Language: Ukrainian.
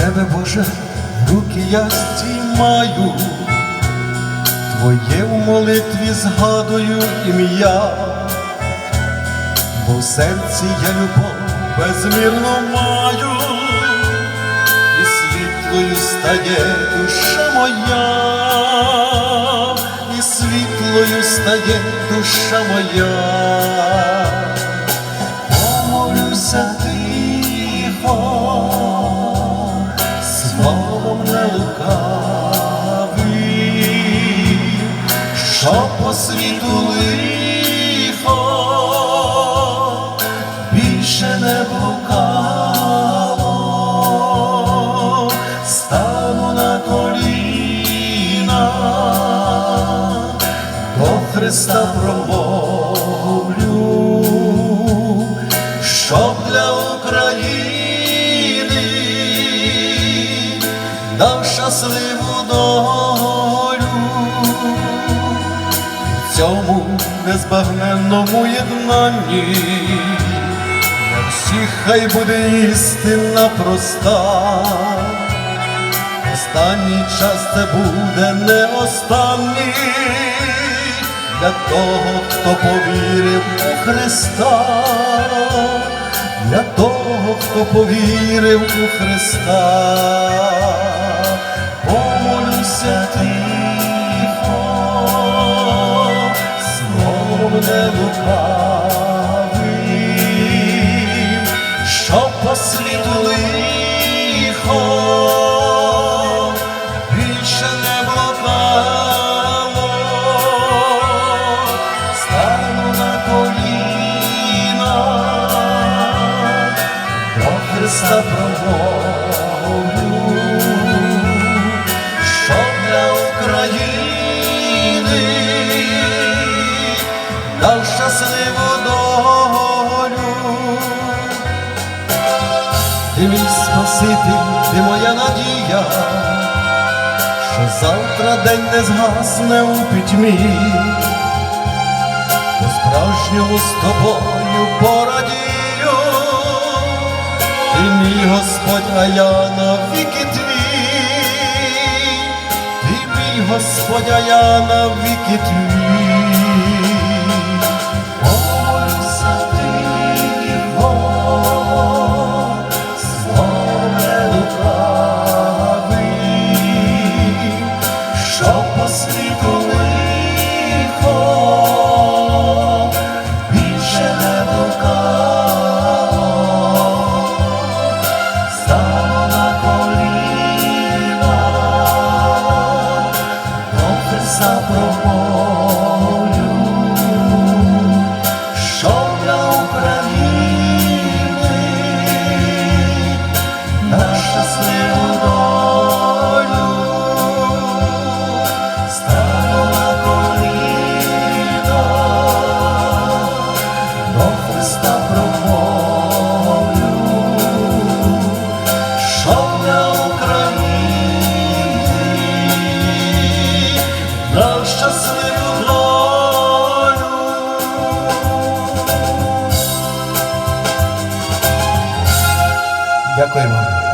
тебе, Боже, руки я стіймаю, Твоє в молитві згадую ім'я, бо в серці я любов безмірно маю, і світлою стає душа моя, і світлою стає душа моя. Помолюся тихо, лукавим, що по світу лихо більше не блукало, стану на коліна, до Христа промовлю, дав щасливу долю цьому незбагненному єднанні. Для всіх хай буде істина проста. Останній час це буде не останній для того, хто повірив у Христа, для того, хто повірив у Христа, лукавим, що по лихо. Більше не блукало, стану на коліна, до Христа промовлю, дав щасливу долю. Ти мій Спаситель, ти моя надія, що завтра день не згасне у пітьмі, по справжньому з тобою порадію, ти мій Господь, а я навіки твій, ти мій Господь, а я навіки твій. Христа промовлю, 那可以吗